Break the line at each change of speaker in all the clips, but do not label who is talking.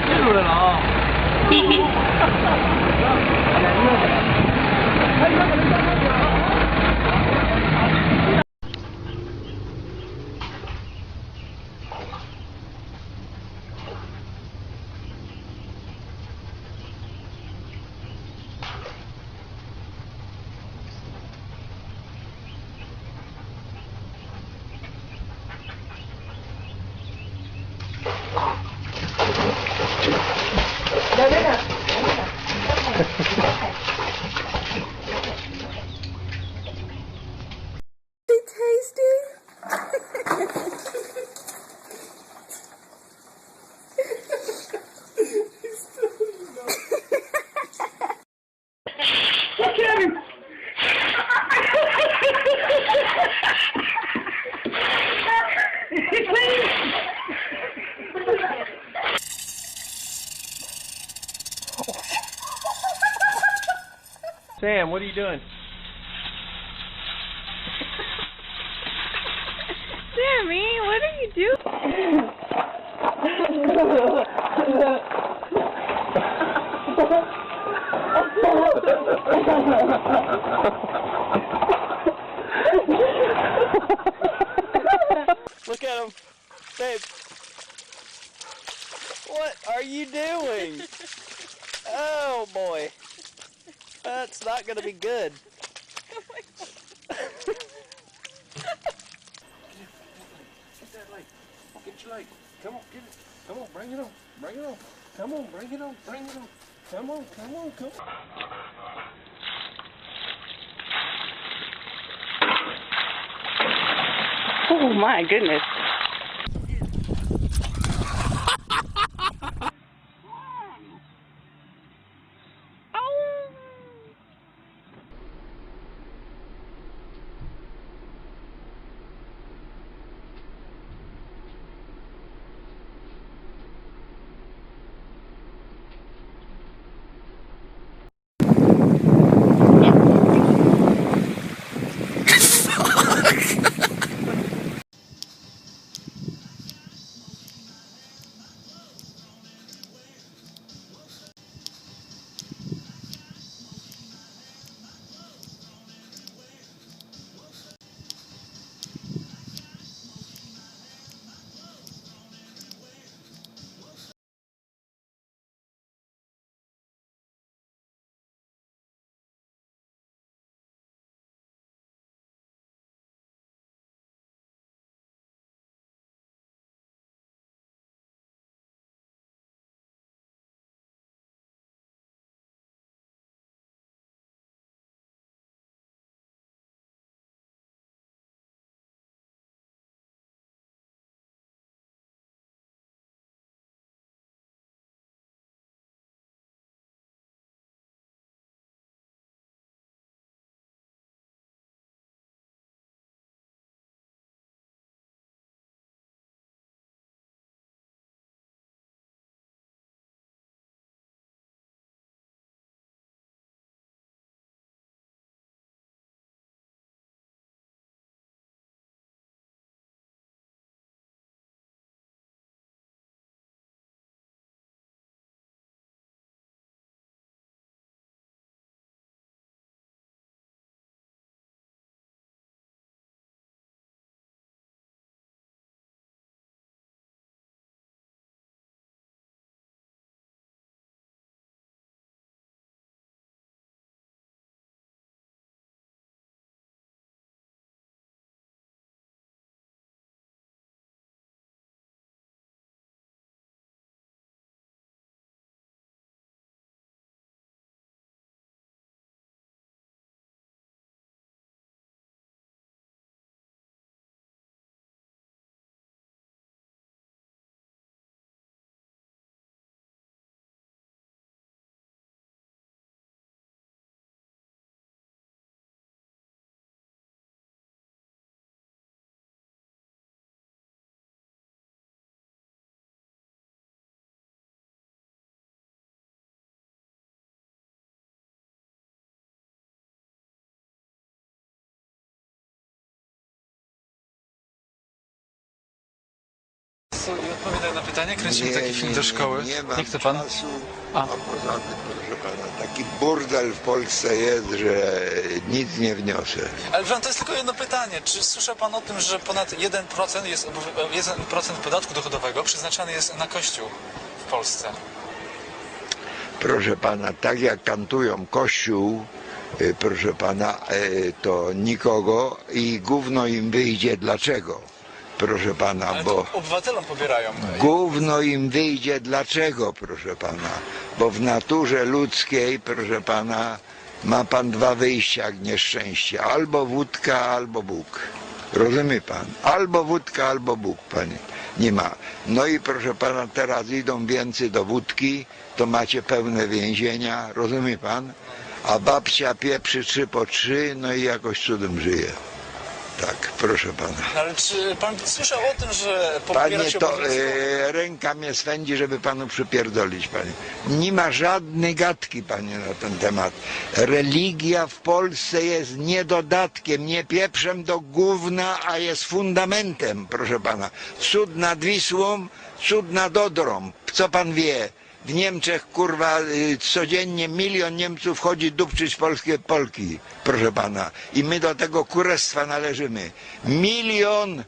听出来了啊！Sam, what are you doing?
Sammy, what are you doing?
Look at him. Babe. What are you doing? Oh boy. That's not going to be good. Get that light. Get your light. Come on, get it. Come on, bring it on. Bring it on. Come on, bring it on. Bring it on. Come on, come on, come on.
Oh my goodness.
Czasu i odpowiadaj na pytanie? Kręcimy
Nie,
taki film
nie,
do
nie,
szkoły.
Nie, mam
chce pan?
Czasu,
A.
a. poza tym, proszę pana, taki burdel w Polsce jest, że nic nie wniosę.
Ale pan, to jest tylko jedno pytanie. Czy słyszał pan o tym, że ponad 1% jest obow- 1% podatku dochodowego przeznaczany jest na kościół w Polsce?
Proszę pana, tak jak kantują kościół, y, proszę pana, y, to nikogo i gówno im wyjdzie. Dlaczego? Proszę pana,
Ale
bo...
to obywatelom pobierają.
Gówno im wyjdzie dlaczego, proszę pana? Bo w naturze ludzkiej, proszę pana, ma pan dwa wyjścia jak nieszczęście. Albo wódka, albo Bóg. Rozumie pan? Albo wódka, albo Bóg, panie. Nie ma. No i proszę pana, teraz idą więcej do wódki, to macie pełne więzienia, rozumie pan? A babcia pieprzy trzy po trzy, no i jakoś cudem żyje. Tak, proszę pana.
No, ale czy pan słyszał o tym, że
Panie, to e, ręka mnie swędzi, żeby panu przypierdolić, panie. Nie ma żadnej gadki, panie, na ten temat. Religia w Polsce jest nie dodatkiem, nie pieprzem do gówna, a jest fundamentem, proszę pana. Cud nad Wisłą, cud nad Odrą. Co pan wie? W Niemczech, kurwa, y, codziennie milion Niemców chodzi dupczyć polskie Polki, proszę pana. I my do tego kurestwa należymy. Milion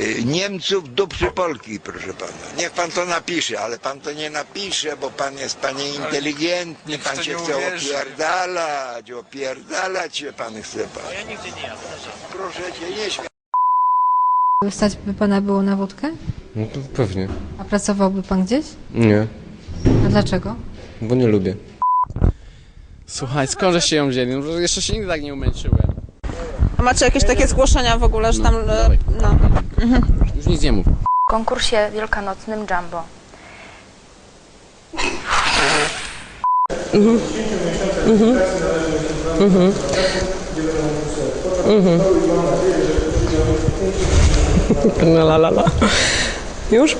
y, Niemców dupczy Polki, proszę pana. Niech pan to napisze, ale pan to nie napisze, bo pan jest panie inteligentny, pan
to
się chce
uwierzy.
opierdalać, opierdalać się pan chce pan. Ja nigdy nie Proszę cię, nie śmiej.
Stać by pana było na wódkę?
No to pewnie.
A pracowałby pan gdzieś?
Nie,
A dlaczego?
bo nie lubię.
Słuchaj, skąd żeście ją wzięli? No, jeszcze się nigdy tak nie umęczyłem.
A macie jakieś takie zgłoszenia w ogóle, że tam... e,
dawaj.
No.
Już nic nie mów.
W konkursie wielkanocnym Jumbo.
No la la la. Już?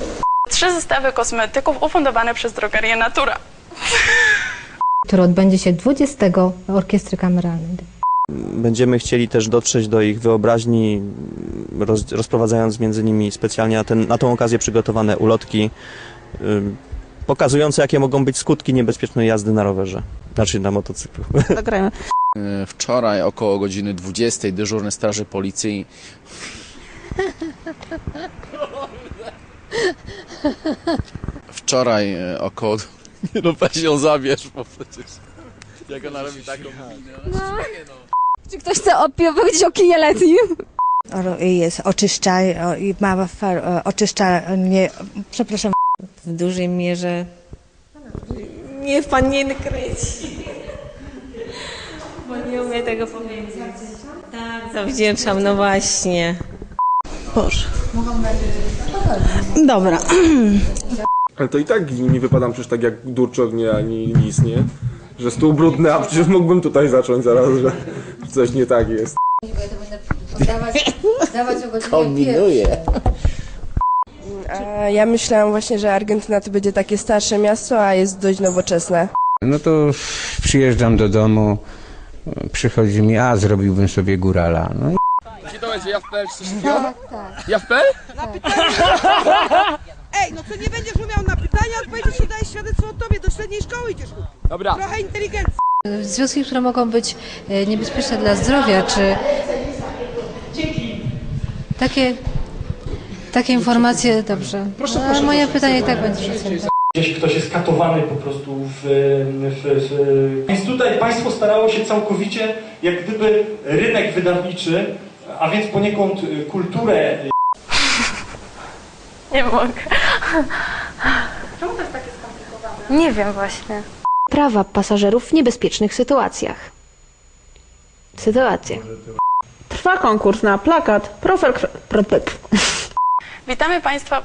Trzy zestawy kosmetyków ufundowane przez drogerię Natura.
Który odbędzie się 20 w Orkiestry Kameralnej.
Będziemy chcieli też dotrzeć do ich wyobraźni, roz, rozprowadzając między nimi specjalnie na, ten, na tą okazję przygotowane ulotki, y, pokazujące jakie mogą być skutki niebezpiecznej jazdy na rowerze, znaczy na motocyklu.
Zagrajmy.
E, Wczoraj około godziny 20 dyżurny straży policji Wczoraj e, około... Nie no weź ją zabierz, bo przecież... Jak ona robi taką minę...
Czy ktoś chce opowiedzieć o kinie letnim?
jest oczyszcza, o- i ma far- o- oczyszczalnie, przepraszam,
W dużej mierze
Niech pan nie kręci.
bo nie umiem tego powiedzieć. Tak, zawdzięczam, no właśnie.
Boże. Dobra.
Ale to i tak nie wypadam przecież tak jak Durczok, nie, ani lis, nie? Że stół brudny, a przecież mógłbym tutaj zacząć zaraz, że coś nie tak jest.
Kombinuję.
Ja myślałam właśnie, że Argentyna to będzie takie starsze miasto, a jest dość nowoczesne.
No to przyjeżdżam do domu, przychodzi mi, a zrobiłbym sobie górala. No i
Gdzie to będzie? Ja w PL czy coś takiego? Ja w PL?
Ej, no to nie będziesz umiał na pytania odpowiedzieć, to daj świadectwo o tobie, do średniej szkoły idziesz.
Dobra.
Trochę inteligencji.
Związki, które mogą być e, niebezpieczne dla zdrowia, czy takie, takie informacje, dobrze.
Proszę,
Ale
proszę,
moje
proszę.
pytanie i tak będzie.
Gdzieś ktoś jest katowany po prostu w, w, w... Więc tutaj państwo starało się całkowicie, jak gdyby rynek wydawniczy, a więc poniekąd y, kulturę
Nie mogę.
Nie wiem właśnie.
Prawa pasażerów w niebezpiecznych sytuacjach. Sytuacjach.
Trwa konkurs na plakat profil... Pro, pro,
Witamy Państwa.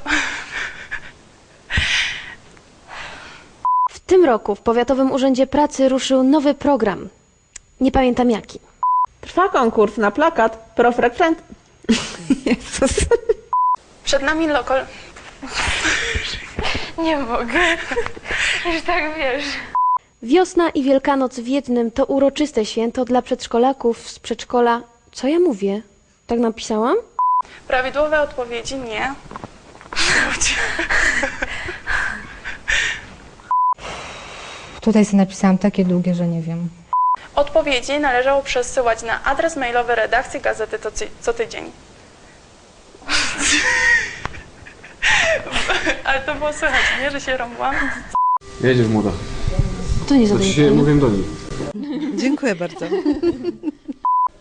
W tym roku w Powiatowym Urzędzie Pracy ruszył nowy program. Nie pamiętam jaki.
Trwa konkurs na plakat profrekrent... Jezus.
Przed nami lokal... Nie mogę. Już tak wiesz.
Wiosna i Wielkanoc w jednym to uroczyste święto dla przedszkolaków z przedszkola... Co ja mówię? Tak napisałam?
Prawidłowe odpowiedzi nie.
Tutaj sobie napisałam takie długie, że nie wiem.
Odpowiedzi należało przesyłać na adres mailowy redakcji gazety to co tydzień. Ale to było słychać, nie? Że się rąbłam.
Jedziesz młoda.
To nie
To
zadaję
się mówię do nich.
Dziękuję bardzo.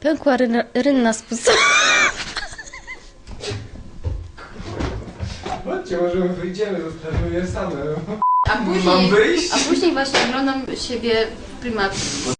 Pękła rynna, rynna spusta.
Chodźcie, może wyjdziemy, zostawimy je same.
A później, a później właśnie oglądam siebie w prymacji.